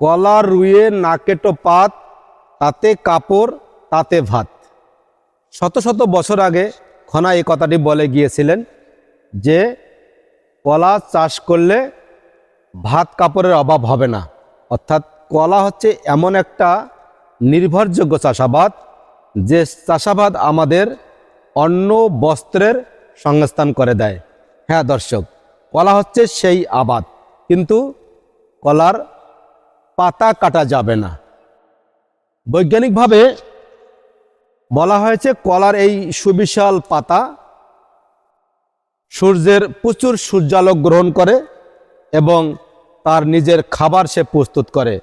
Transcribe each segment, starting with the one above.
কলা রুয়ে নাকেটো পাত, তাতে কাপড়, তাতে ভাত। শত শত বছর আগে খনা এই কথাটি বলে গিয়েছিলেন যে, কলা চাষ করলে ভাত কাপড়ের অভাব হবে না। অর্থাৎ কলা হচ্ছে এমন একটা নির্ভরযোগ্য চাষাবাদ, যে চাষাবাদ আমাদের অন্ন বস্ত্রের সংস্থান করে দেয়। হ্যাঁ দর্শক, কলা হচ্ছে সেই আবাদ। কিন্তু কলার পাতা কাটা যাবে না। বৈজ্ঞানিকভাবে বলা হয়েছে কলার এই সুবিশাল পাতা সূর্যের প্রচুর সূর্যালোক গ্রহণ করে এবং তার নিজের খাবার সে প্রস্তুত করে।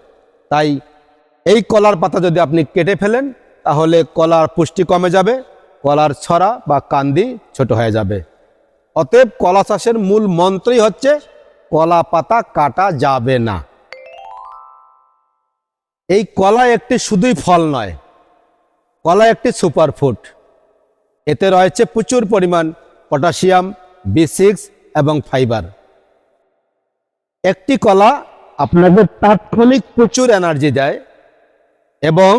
তাই এই কলার পাতা যদি আপনি কেটে ফেলেন, তাহলে কলার পুষ্টি কমে যাবে, কলার ছড়া বা কান্দি ছোট হয়ে যাবে। অতএব কলা চাষের মূল মন্ত্রই হচ্ছে, কলা পাতা কাটা যাবে না। এই কলা একটি শুধুই ফল নয়, কলা একটি সুপারফুড এতে রয়েছে প্রচুর পরিমাণ পটাশিয়াম বি সিক্স এবং ফাইবার। একটি কলা আপনাকে তাৎক্ষণিক প্রচুর এনার্জি দেয় এবং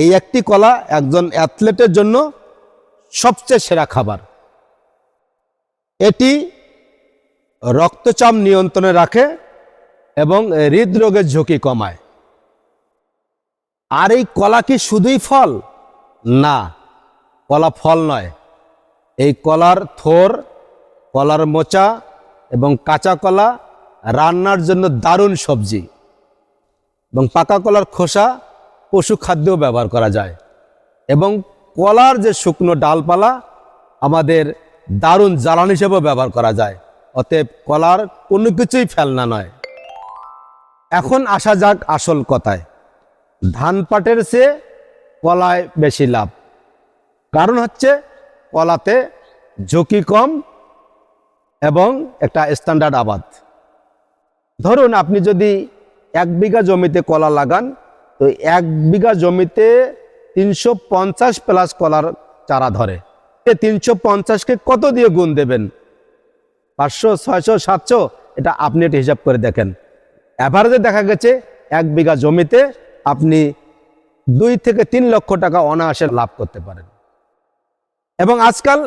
এই একটি কলা একজন অ্যাথলেটের জন্য সবচেয়ে সেরা খাবার। এটি রক্তচাপ নিয়ন্ত্রণে রাখে এবং হৃদরোগের ঝুঁকি কমায়। আর এই কলা কি শুধুই ফল? না, কলা ফল নয়। এই কলার থোর, কলার মোচা এবং কাঁচা কলা রান্নার জন্য দারুণ সবজি এবং পাকা কলার খোসা পশু খাদ্যও ব্যবহার করা যায় এবং কলার যে শুকনো ডালপালা আমাদের দারুণ জ্বালানি হিসেবেও ব্যবহার করা যায়। অতএব কলার কোনো কিছুই ফেলনা নয়। এখন আসা যাক আসল কথায়। ধান পাটের চেয়ে কলায় বেশি লাভ। কারণ হচ্ছে কলাতে ঝুঁকি কম এবং একটা স্ট্যান্ডার্ড আবাদ। ধরুন আপনি যদি এক বিঘা জমিতে কলা লাগান, তো এক বিঘা জমিতে তিনশো পঞ্চাশ প্লাস কলার চারা ধরে। এ তিনশো পঞ্চাশকে কত দিয়ে গুণ দেবেন? পাঁচশো, ছয়শো, সাতশো, এটা আপনি একটু হিসাব করে দেখেন। অ্যাভারেজে দেখা গেছে এক বিঘা জমিতে আপনি দুই থেকে তিন লক্ষ টাকা অনায়াসে লাভ করতে পারেন। এবং আজকাল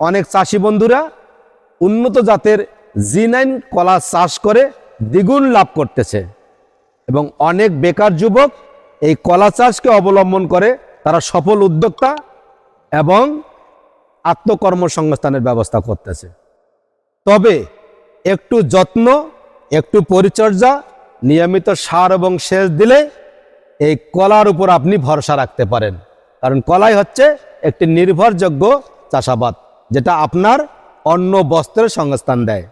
অনেক চাষি বন্ধুরা উন্নত জাতের জি নাইন কলা চাষ করে দ্বিগুণ লাভ করতেছে এবং অনেক বেকার যুবক এই কলা চাষকে অবলম্বন করে তারা সফল উদ্যোক্তা এবং আত্মকর্মসংস্থানের ব্যবস্থা করতেছে। তবে একটু যত্ন, একটু পরিচর্যা, নিয়মিত সার এবং সেচ দিলে এই কলার উপর আপনি ভরসা রাখতে পারেন। কারণ কলাই হচ্ছে একটি নির্ভরযোগ্য চাষাবাদ, যেটা আপনার অন্য বস্ত্রের সংস্থান দেয়।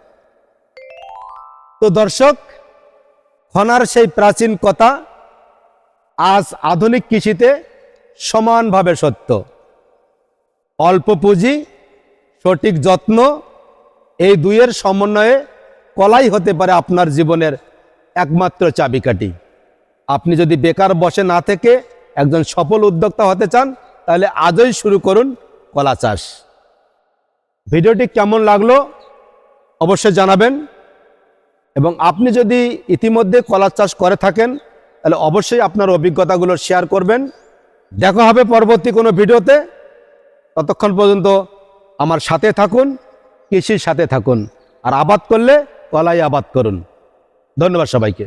তো দর্শক, খনার সেই প্রাচীন কথা আজ আধুনিক কৃষিতে সমানভাবে সত্য। অল্প পুঁজি, সঠিক যত্ন, এই দুইয়ের সমন্বয়ে কলাই হতে পারে আপনার জীবনের একমাত্র চাবিকাঠি। আপনি যদি বেকার বসে না থেকে একজন সফল উদ্যোক্তা হতে চান, তাহলে আজই শুরু করুন কলা চাষ। ভিডিওটি কেমন লাগল অবশ্যই জানাবেন। এবং আপনি যদি ইতিমধ্যে কলা চাষ করে থাকেন, তাহলে অবশ্যই আপনার অভিজ্ঞতাগুলো শেয়ার করবেন। দেখা হবে পরবর্তী কোনো ভিডিওতে। ততক্ষণ পর্যন্ত আমার সাথে থাকুন, কৃষির সাথে থাকুন, আর আবাদ করলে কলাই আবাদ করুন। ধন্যবাদ সবাইকে।